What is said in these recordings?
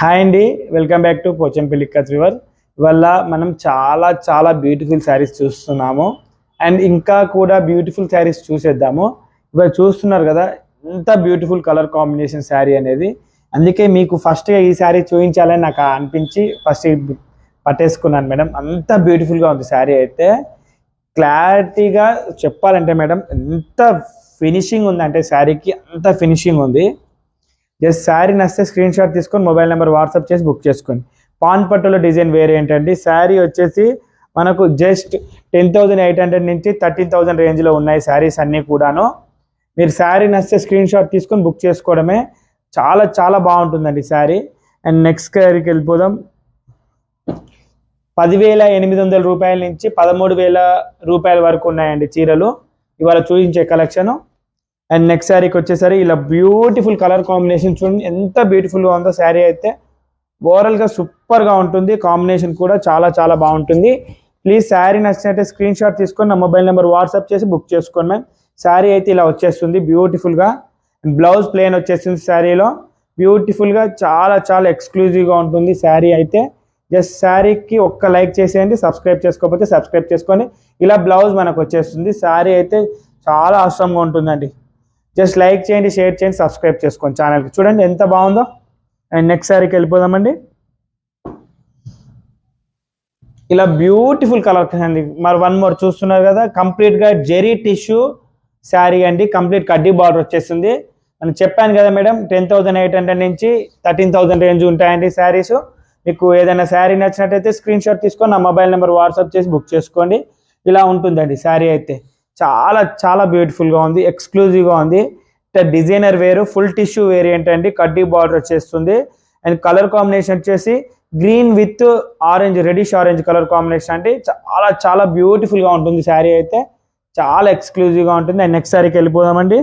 Hi అండి welcome back to Pochampally కత్ weaver ఇవల్ల మనం చాలా చాలా బ్యూటిఫుల్ శారీస్ చూస్తున్నాము. అండ్ ఇంకా కూడా బ్యూటిఫుల్ శారీస్ చూసేద్దాము. ఇవాళ చూస్తున్నారు కదా ఎంత బ్యూటిఫుల్ కలర్ కాంబినేషన్ శారీ అనేది. అందుకే మీకు ఫస్ట్గా ఈ శారీ చూపించాలని నాకు అనిపించి ఫస్ట్ పట్టేసుకున్నాను మేడం. అంత బ్యూటిఫుల్గా ఉంది శారీ అయితే. క్లారిటీగా చెప్పాలంటే మేడం ఎంత ఫినిషింగ్ ఉందంటే శారీకి అంత ఫినిషింగ్ ఉంది. జస్ట్ శారీ నచ్చితే స్క్రీన్ షాట్ తీసుకొని మొబైల్ నెంబర్ వాట్సాప్ చేసి బుక్ చేసుకోండి పాన్ పట్టులో డిజైన్ వేరియంట్ అండి శారీ వచ్చేసి మనకు just ten thousand eight hundred నుంచి థర్టీన్ థౌజండ్ రేంజ్లో ఉన్నాయి శారీస్ అన్నీ కూడాను. మీరు శారీ నచ్చితే స్క్రీన్ షాట్ తీసుకొని బుక్ చేసుకోవడమే చాలా చాలా బాగుంటుందండి శారీ అండ్ నెక్స్ట్ శారీకి వెళ్ళిపోదాం. పదివేల ఎనిమిది వందల రూపాయల నుంచి పదమూడు వేల రూపాయల వరకు ఉన్నాయండి చీరలు. ఇవాళ చూపించే కలెక్షను అండ్ నెక్స్ట్ శారీకి వచ్చేసరి ఇలా బ్యూటిఫుల్ కలర్ కాంబినేషన్ చూడండి. ఎంత బ్యూటిఫుల్గా ఉందో శారీ అయితే. ఓవరాల్గా సూపర్గా ఉంటుంది. కాంబినేషన్ కూడా చాలా చాలా బాగుంటుంది. ప్లీజ్ శారీ నచ్చినట్టే స్క్రీన్ షాట్ తీసుకొని నా మొబైల్ నెంబర్ వాట్సాప్ చేసి బుక్ చేసుకోండి మ్యామ్ శారీ అయితే ఇలా వచ్చేస్తుంది బ్యూటిఫుల్గా బ్లౌజ్ ప్లేన్ వచ్చేస్తుంది శారీలో బ్యూటిఫుల్గా చాలా చాలా ఎక్స్క్లూజివ్గా ఉంటుంది శారీ అయితే. జస్ట్ శారీకి ఒక్క లైక్ చేసేయండి సబ్స్క్రైబ్ చేసుకోకపోతే సబ్స్క్రైబ్ చేసుకొని ఇలా బ్లౌజ్ మనకు వచ్చేస్తుంది. శారీ అయితే చాలా అవసరంగా ఉంటుందండి. జస్ట్ లైక్ చేయండి షేర్ చేయండి సబ్స్క్రైబ్ చేసుకోండి ఛానల్కి చూడండి ఎంత బాగుందో. అండ్ నెక్స్ట్ శారీకి వెళ్ళిపోదామండి. ఇలా బ్యూటిఫుల్ కలర్ అండి. మరి వన్ మోర్ చూస్తున్నారు కదా కంప్లీట్గా జెరీ టిష్యూ శారీ అండి. కంప్లీట్ కడ్డీ బార్డర్ వచ్చేస్తుంది నేను చెప్పాను కదా madam ten thousand eight hundred నుంచి థర్టీన్ థౌసండ్ రేంజ్ ఉంటాయండి శారీస్ మీకు ఏదైనా శారీ నచ్చినట్టయితే స్క్రీన్ షాట్ తీసుకొని నా మొబైల్ నెంబర్ వాట్సాప్ చేసి బుక్ చేసుకోండి. ఇలా ఉంటుందండి శారీ అయితే. చాలా చాలా బ్యూటిఫుల్గా ఉంది. ఎక్స్క్లూజివ్గా ఉంది. డిజైనర్ వేరు ఫుల్ టిష్యూ వేరియంట్ అండి. కడ్డీ బార్డర్ వచ్చేస్తుంది. అండ్ కలర్ కాంబినేషన్ వచ్చేసి green with orange reddish orange colour combination అంటే చాలా చాలా బ్యూటిఫుల్గా ఉంటుంది శారీ అయితే. చాలా ఎక్స్క్లూజివ్గా ఉంటుంది. అండ్ నెక్స్ట్ శారీకి వెళ్ళిపోదామండి.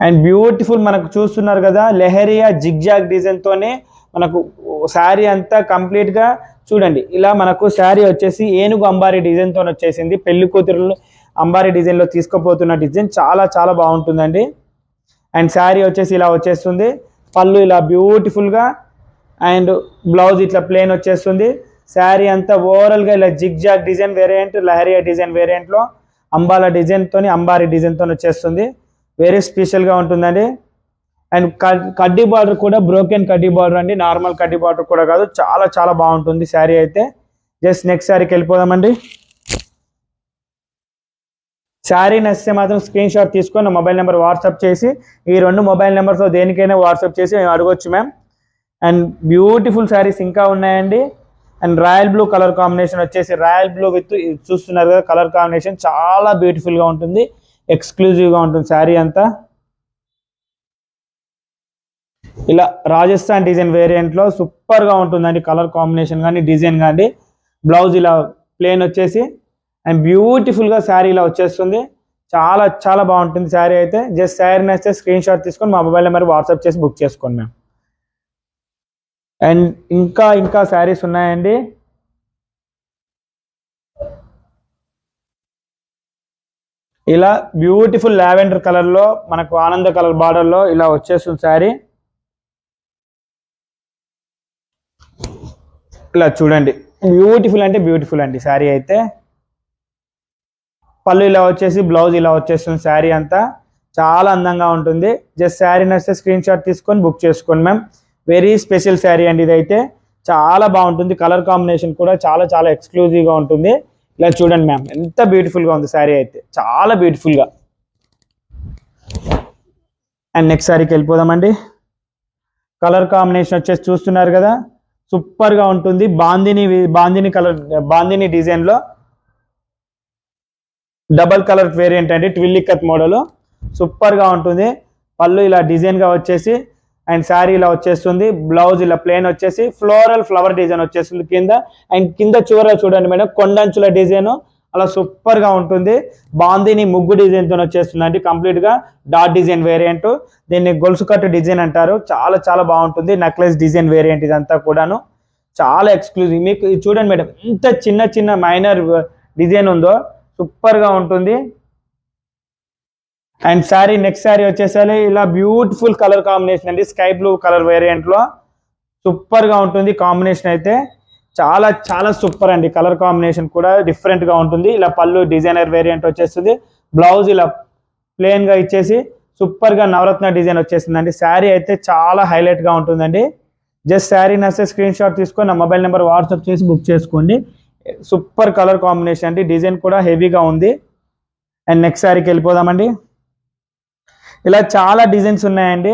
అండ్ బ్యూటిఫుల్ మనకు చూస్తున్నారు కదా లెహరియా జిగ్జాగ్ డిజైన్తోనే మనకు శారీ అంతా కంప్లీట్గా చూడండి ఇలా మనకు శారీ వచ్చేసి ఏనుగు అంబారీ డిజైన్తో వచ్చేసింది. పెళ్ళి కూతురులు అంబారీ డిజైన్లో తీసుకుపోతున్న డిజైన్ చాలా చాలా బాగుంటుందండి. అండ్ శారీ వచ్చేసి ఇలా వచ్చేస్తుంది. పళ్ళు ఇలా బ్యూటిఫుల్గా అండ్ బ్లౌజ్ ఇట్లా ప్లేన్ వచ్చేస్తుంది. శారీ అంతా ఓవరాల్గా ఇలా zigzag design variant lehariya design వేరియంట్లో అంబాల డిజైన్తోని అంబారీ డిజైన్తో వచ్చేస్తుంది. వెరీ స్పెషల్గా ఉంటుందండి. అండ్ కడ్డీ బార్డర్ కూడా బ్రోకెన్ కడ్డీ బార్డర్ అండి. నార్మల్ కడ్డీ బార్డర్ కూడా కాదు. చాలా చాలా బాగుంటుంది శారీ అయితే. జస్ట్ నెక్స్ట్ శారీకి వెళ్ళిపోదామండి. శారీ నచ్చితే మాత్రం స్క్రీన్ షాట్ తీసుకొని మొబైల్ నెంబర్ వాట్సాప్ చేసి ఈ రెండు మొబైల్ నెంబర్తో దేనికైనా వాట్సాప్ చేసి మేము అడగొచ్చు మ్యామ్. అండ్ బ్యూటిఫుల్ శారీస్ ఇంకా ఉన్నాయండి. And royal blue colour combination వచ్చేసి రాయల్ బ్లూ విత్ చూస్తున్నారు కదా కలర్ కాంబినేషన్ చాలా బ్యూటిఫుల్గా ఉంటుంది. ఎక్స్క్లూజివ్గా ఉంటుంది శారీ అంతా. ఇలా రాజస్థాన్ డిజైన్ వేరియంట్లో సూపర్గా ఉంటుందండి కలర్ కాంబినేషన్ కానీ డిజైన్ కానీ. బ్లౌజ్ ఇలా ప్లేన్ వచ్చేసి అండ్ బ్యూటిఫుల్గా శారీ ఇలా వచ్చేస్తుంది. చాలా చాలా బాగుంటుంది శారీ అయితే. జస్ట్ శారీ నచ్చితే స్క్రీన్ షాట్ తీసుకొని మా మొబైల్ నెంబర్ వాట్సాప్ చేసి బుక్ చేసుకోండి మేము అండ్ ఇంకా ఇంకా శారీస్ ఉన్నాయండి. ఇలా బ్యూటిఫుల్ లావెండర్ కలర్లో మనకు ఆనంద కలర్ బార్డర్లో ఇలా వచ్చేస్తుంది శారీ. ఇలా చూడండి. బ్యూటిఫుల్ అంటే బ్యూటిఫుల్ అండి. శారీ అయితే పళ్ళు ఇలా వచ్చేసి బ్లౌజ్ ఇలా వచ్చేస్తుంది. శారీ అంతా చాలా అందంగా ఉంటుంది. జస్ట్ శారీ నచ్చితే స్క్రీన్ షాట్ తీసుకొని బుక్ చేసుకోండి మ్యామ్ వెరీ స్పెషల్ శారీ అండి ఇదైతే. చాలా బాగుంటుంది. కలర్ కాంబినేషన్ కూడా చాలా చాలా ఎక్స్క్లూజివ్గా ఉంటుంది. ఇలా చూడండి మ్యామ్ ఎంత బ్యూటిఫుల్గా ఉంది శారీ అయితే. చాలా బ్యూటిఫుల్గా అండ్ నెక్స్ట్ శారీకి వెళ్ళిపోదామండి. కలర్ కాంబినేషన్ వచ్చేసి చూస్తున్నారు కదా. సూపర్గా ఉంటుంది. బాందిని బాందిని కలర్ బాందిని డిజైన్లో డబల్ కలర్ వేరియంట్ అండి. ట్విల్లికత్ మోడల్ సూపర్గా ఉంటుంది. పళ్ళు ఇలా డిజైన్గా వచ్చేసి అండ్ శారీ ఇలా వచ్చేస్తుంది. బ్లౌజ్ ఇలా ప్లేన్ వచ్చేసి ఫ్లోరల్ ఫ్లవర్ డిజైన్ వచ్చేస్తుంది కింద. అండ్ కింద చివర చూడండి మేడం కొండంచుల డిజైన్ అలా సూపర్గా ఉంటుంది. బాందీని ముగ్గు డిజైన్తో వచ్చేస్తుంది అండి కంప్లీట్గా డాట్ డిజైన్ వేరియంట్ దీన్ని గొలుసు కట్టు డిజైన్ అంటారు. చాలా చాలా బాగుంటుంది. నెక్లెస్ డిజైన్ వేరియంట్ ఇదంతా కూడాను. చాలా ఎక్స్క్లూజివ్ మీకు ఇది చూడండి మేడం. ఎంత చిన్న చిన్న మైనర్ డిజైన్ ఉందో సూపర్గా ఉంటుంది. అండ్ శారీ నెక్స్ట్ శారీ వచ్చేసరి ఇలా బ్యూటిఫుల్ కలర్ కాంబినేషన్ అండి. స్కై బ్లూ కలర్ వేరియంట్లో సూపర్గా ఉంటుంది కాంబినేషన్ అయితే. చాలా చాలా సూపర్ అండి. కలర్ కాంబినేషన్ కూడా డిఫరెంట్గా ఉంటుంది. ఇలా పళ్ళు డిజైనర్ వేరియంట్ వచ్చేస్తుంది. బ్లౌజ్ ఇలా ప్లెయిన్గా ఇచ్చేసి సూపర్గా నవరత్న డిజైన్ వచ్చేసిందండి శారీ అయితే చాలా హైలైట్గా ఉంటుందండి. జస్ట్ శారీ నస్తే స్క్రీన్ షాట్ తీసుకొని నా మొబైల్ నెంబర్ వాట్సాప్ చేసి బుక్ చేసుకోండి. సూపర్ కలర్ కాంబినేషన్ అండి. డిజైన్ కూడా హెవీగా ఉంది. అండ్ నెక్స్ట్ శారీకి వెళ్ళిపోదామండి. ఇలా చాలా డిజైన్స్ ఉన్నాయండి.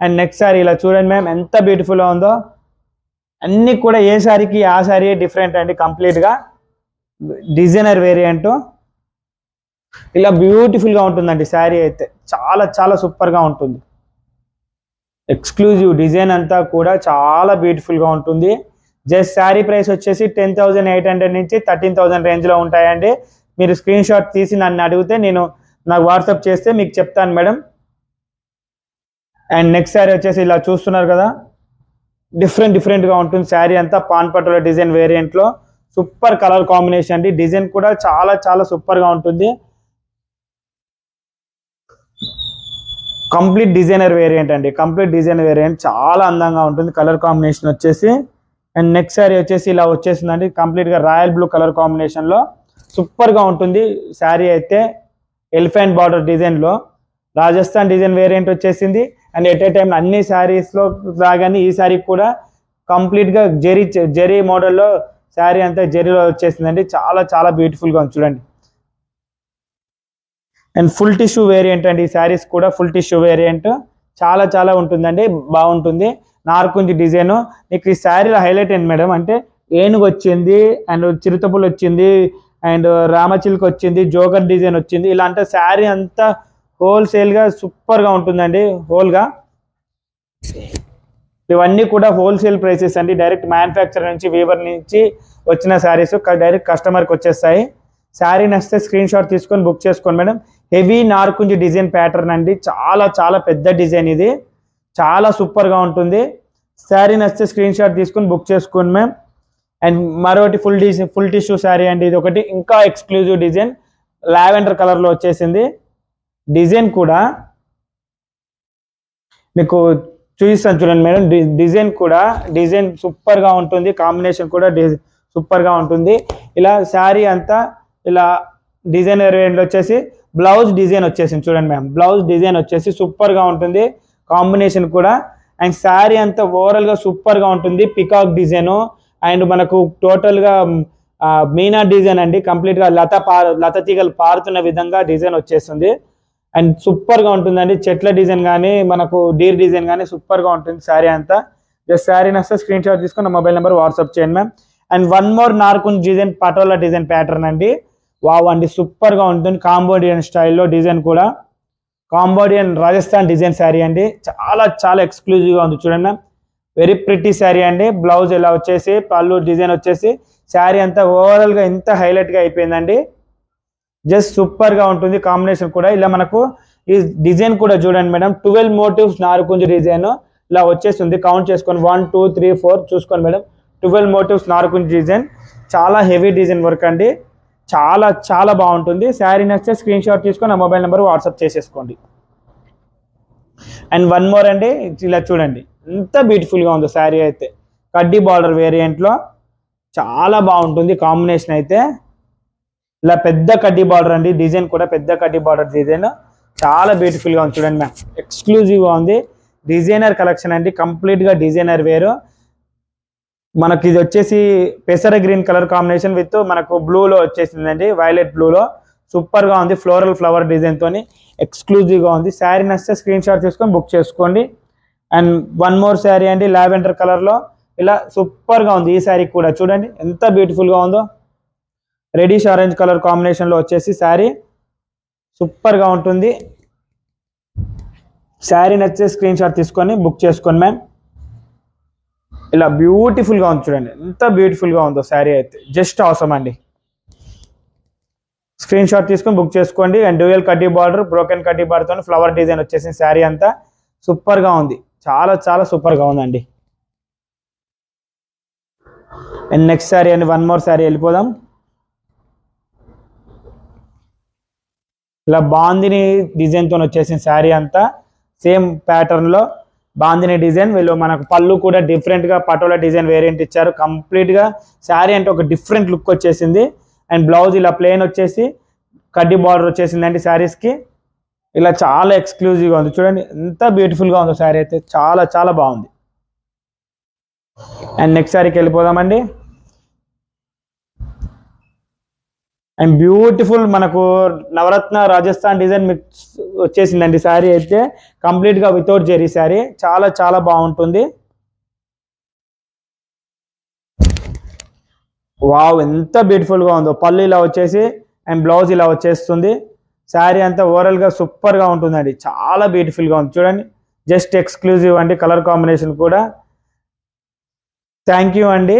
అండ్ నెక్స్ట్ శారీ ఇలా చూడండి మ్యామ్ ఎంత బ్యూటిఫుల్గా ఉందో. అన్నీ కూడా ఏ శారీకి ఆ శారీ డిఫరెంట్ అండి. కంప్లీట్గా డిజైనర్ వేరియంట్ ఇలా బ్యూటిఫుల్గా ఉంటుందండి. శారీ అయితే చాలా చాలా సూపర్గా ఉంటుంది. ఎక్స్క్లూజివ్ డిజైన్ అంతా కూడా చాలా బ్యూటిఫుల్గా ఉంటుంది. జస్ట్ శారీ ప్రైస్ వచ్చేసి టెన్ థౌజండ్ ఎయిట్ హండ్రెడ్ నుంచి థర్టీన్ థౌజండ్ రేంజ్లో ఉంటాయండి. మీరు స్క్రీన్ షాట్ తీసి నన్ను అడిగితే నేను నాకు వాట్సాప్ చేస్తే మీకు చెప్తాను మేడం. అండ్ నెక్స్ట్ శారీ వచ్చేసి ఇలా చూస్తున్నారు కదా. డిఫరెంట్ డిఫరెంట్గా ఉంటుంది. శారీ అంతా పాన్ పట్టుల డిజైన్ వేరియంట్లో సూపర్ కలర్ కాంబినేషన్ అండి. డిజైన్ కూడా చాలా చాలా సూపర్గా ఉంటుంది. కంప్లీట్ డిజైనర్ వేరియంట్ అండి. కంప్లీట్ డిజైనర్ వేరియంట్ చాలా అందంగా ఉంటుంది. కలర్ కాంబినేషన్ వచ్చేసి. అండ్ నెక్స్ట్ శారీ వచ్చేసి ఇలా వచ్చేసిందండి. కంప్లీట్గా రాయల్ బ్లూ కలర్ కాంబినేషన్లో సూపర్గా ఉంటుంది శారీ అయితే. ఎలిఫెంట్ బార్డర్ డిజైన్లో రాజస్థాన్ డిజైన్ వేరియంట్ వచ్చేసింది. అండ్ ఎట్ ఏ టైం అన్ని శారీస్లో లాగానే ఈ శారీ కూడా కంప్లీట్గా జెరీ జెరీ మోడల్లో శారీ అంతా జెరీలో వచ్చేసిందండి. చాలా చాలా బ్యూటిఫుల్గా ఉంది చూడండి. అండ్ ఫుల్ టిష్యూ వేరియంట్ అండి ఈ శారీస్ కూడా ఫుల్ టిష్యూ వేరియంట్ చాలా చాలా ఉంటుందండి. బాగుంటుంది. నార్కుంజి డిజైన్. మీకు ఈ శారీలో హైలైట్ ఏంటి మేడం? అంటే ఏనుగు వచ్చింది అండ్ చిరుతపులు వచ్చింది అండ్ రామచిల్కి వచ్చింది జోగర్ డిజైన్ వచ్చింది. ఇలా అంటే శారీ అంతా హోల్సేల్గా సూపర్గా ఉంటుందండి హోల్గా ఇవన్నీ కూడా హోల్సేల్ ప్రైసెస్ అండి. డైరెక్ట్ మ్యానుఫ్యాక్చర్ నుంచి వీవర్ నుంచి వచ్చిన శారీస్ డైరెక్ట్ కస్టమర్కి వచ్చేస్తాయి. శారీ నచ్చితే స్క్రీన్ షాట్ తీసుకొని బుక్ చేసుకోండి మేడం. హెవీ నార్కుంజి డిజైన్ ప్యాటర్న్ అండి. చాలా చాలా పెద్ద డిజైన్ ఇది. చాలా సూపర్గా ఉంటుంది. శారీ నచ్చితే స్క్రీన్ షాట్ తీసుకొని బుక్ చేసుకోండి మ్యామ్ అండ్ మరొకటి full design full tissue sari అండి. ఇది ఒకటి ఇంకా ఎక్స్క్లూజివ్ డిజైన్ లావెండర్ కలర్లో వచ్చేసింది. డిజైన్ కూడా మీకు చూపిస్తాను చూడండి మేడం. డిజైన్ కూడా డిజైన్ సూపర్గా ఉంటుంది. కాంబినేషన్ కూడా సూపర్గా ఉంటుంది. ఇలా శారీ అంతా ఇలా డిజైనర్ వేయండి వచ్చేసి బ్లౌజ్ డిజైన్ వచ్చేసింది చూడండి మ్యామ్ బ్లౌజ్ డిజైన్ వచ్చేసి సూపర్గా ఉంటుంది. కాంబినేషన్ కూడా అండ్ శారీ అంతా ఓవరాల్గా సూపర్గా ఉంటుంది. పికాక్ డిజైను అండ్ మనకు టోటల్గా మీనా డిజైన్ అండి. కంప్లీట్గా లత పారు లత తీగలు పారుతున్న విధంగా డిజైన్ వచ్చేస్తుంది. అండ్ సూపర్గా ఉంటుందండి. చెట్ల డిజైన్ కానీ మనకు డీర్ డిజైన్ కానీ సూపర్గా ఉంటుంది శారీ అంతా. జస్ట్ శారీ నస్తే స్క్రీన్ షాట్ తీసుకుని నా మొబైల్ నెంబర్ వాట్సాప్ చేయండి మ్యామ్. అండ్ వన్ మోర్ నార్కున్ డిజైన్ పటోలా డిజైన్ ప్యాటర్న్ అండి. వావ్ అండి సూపర్గా ఉంటుంది. కాంబోడియన్ స్టైల్లో డిజైన్ కూడా. కాంబోడియన్ రాజస్థాన్ డిజైన్ శారీ అండి. చాలా చాలా ఎక్స్క్లూజివ్గా ఉంది చూడండి మ్యామ్. వెరీ ప్రిటీ శారీ అండి. బ్లౌజ్ ఇలా వచ్చేసి పళ్ళు డిజైన్ వచ్చేసి శారీ అంతా ఓవరాల్గా ఇంత హైలైట్గా అయిపోయిందండి. జస్ట్ సూపర్గా ఉంటుంది. కాంబినేషన్ కూడా ఇలా మనకు ఈ డిజైన్ కూడా చూడండి మేడం. ట్వెల్వ్ మోటివ్స్ నారుకుంజ డిజైన్ ఇలా వచ్చేస్తుంది. కౌంట్ చేసుకొని వన్ టూ త్రీ ఫోర్ చూసుకోండి మేడం. ట్వెల్వ్ మోటివ్స్ నారుకుంజ డిజైన్ చాలా హెవీ డిజైన్ వర్క్ అండి. చాలా చాలా బాగుంటుంది. శారీ నచ్చితే స్క్రీన్ షాట్ తీసుకొని నా మొబైల్ నెంబర్ వాట్సాప్ చేసేసుకోండి. అండ్ వన్ మోర్ అండి. ఇలా చూడండి. ఎంత బ్యూటిఫుల్గా ఉంది శారీ అయితే. కడ్డీ బార్డర్ వేరియంట్లో చాలా బాగుంటుంది. కాంబినేషన్ అయితే. ఇలా పెద్ద కడ్డీ బార్డర్ అండి. డిజైన్ కూడా పెద్ద కడ్డీ బార్డర్ డిజైన్. చాలా బ్యూటిఫుల్గా ఉంది చూడండి మ్యామ్ ఎక్స్క్లూజివ్గా ఉంది. డిజైనర్ కలెక్షన్ అండి. కంప్లీట్గా డిజైనర్ వేరు మనకి ఇది వచ్చేసి పెసర గ్రీన్ కలర్ కాంబినేషన్ విత్ మనకు బ్లూ లో వచ్చేసిందండి. వైలెట్ బ్లూ లో. సూపర్గా ఉంది ఫ్లోరల్ ఫ్లవర్ డిజైన్ తోని. ఎక్స్క్లూజివ్గా ఉంది. శారీ నచ్చితే స్క్రీన్ షాట్ తీసుకొని బుక్ చేసుకోండి. అండ్ వన్ మోర్ శారీ అండి లావెండర్ కలర్లో. ఇలా సూపర్గా ఉంది ఈ శారీ కూడా. చూడండి ఎంత బ్యూటిఫుల్గా ఉందో. రెడిష్ ఆరెంజ్ కలర్ కాంబినేషన్లో వచ్చేసి శారీ సూపర్గా ఉంటుంది. శారీ నచ్చే స్క్రీన్ షాట్ తీసుకొని బుక్ చేసుకోండి మ్యామ్ ఇలా బ్యూటిఫుల్గా ఉంది చూడండి. ఎంత బ్యూటిఫుల్గా ఉందో శారీ అయితే. జస్ట్ అవసరం అండి. స్క్రీన్ షాట్ తీసుకొని బుక్ చేసుకోండి. అండ్ డ్యూయల్ కడ్డీ బార్డర్ బ్రోకెన్ కడ్డీ బార్డర్తో ఫ్లవర్ డిజైన్ వచ్చేసి శారీ అంతా. సూపర్గా ఉంది. చాలా చాలా సూపర్గా ఉందండి. అండ్ నెక్స్ట్ శారీ అండి. వన్ మోర్ శారీ వెళ్ళిపోదాం. ఇలా బాందిని డిజైన్తో వచ్చేసిన శారీ అంతా సేమ్ ప్యాటర్న్లో బాందిని డిజైన్ వీళ్ళు మనకు పళ్ళు కూడా డిఫరెంట్గా పటోలా డిజైన్ వేరియంట్ ఇచ్చారు. కంప్లీట్గా శారీ అంటే ఒక డిఫరెంట్ లుక్ వచ్చేసింది. అండ్ బ్లౌజ్ ఇలా ప్లెయిన్ వచ్చేసి కడ్డీ బార్డర్ వచ్చేసింది శారీస్కి. ఇలా చాలా ఎక్స్క్లూజివ్గా ఉంది. చూడండి ఎంత బ్యూటిఫుల్గా ఉందో శారీ అయితే. చాలా చాలా బాగుంది. అండ్ నెక్స్ట్ శారీకి వెళ్ళిపోదామండి. అండ్ బ్యూటిఫుల్ మనకు నవరత్న రాజస్థాన్ డిజైన్ మిక్స్ వచ్చేసిందండి. శారీ అయితే కంప్లీట్గా వితౌట్ జెరీ శారీ. చాలా చాలా బాగుంటుంది. వావ్ ఎంత బ్యూటిఫుల్గా ఉందో. పళ్ళు ఇలా వచ్చేసి అండ్ బ్లౌజ్ ఇలా వచ్చేస్తుంది. శారీ అంతా ఓవరాల్గా సూపర్గా ఉంటుందండి. చాలా బ్యూటిఫుల్గా ఉంది. చూడండి. జస్ట్ ఎక్స్క్లూజివ్ అండి. కలర్ కాంబినేషన్ కూడా. థ్యాంక్ యూ అండి.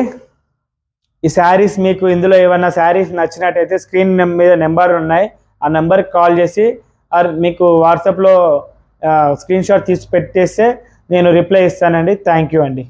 ఈ శారీస్ మీకు ఇందులో ఏమన్నా శారీస్ నచ్చినట్టయితే స్క్రీన్ మీద నెంబర్ ఉన్నాయి. ఆ నెంబర్కి కాల్ చేసి ఆర్ మీకు వాట్సాప్లో స్క్రీన్ షాట్ తీసి పెట్టేస్తే నేను రిప్లై ఇస్తానండి. థ్యాంక్ యూ అండి.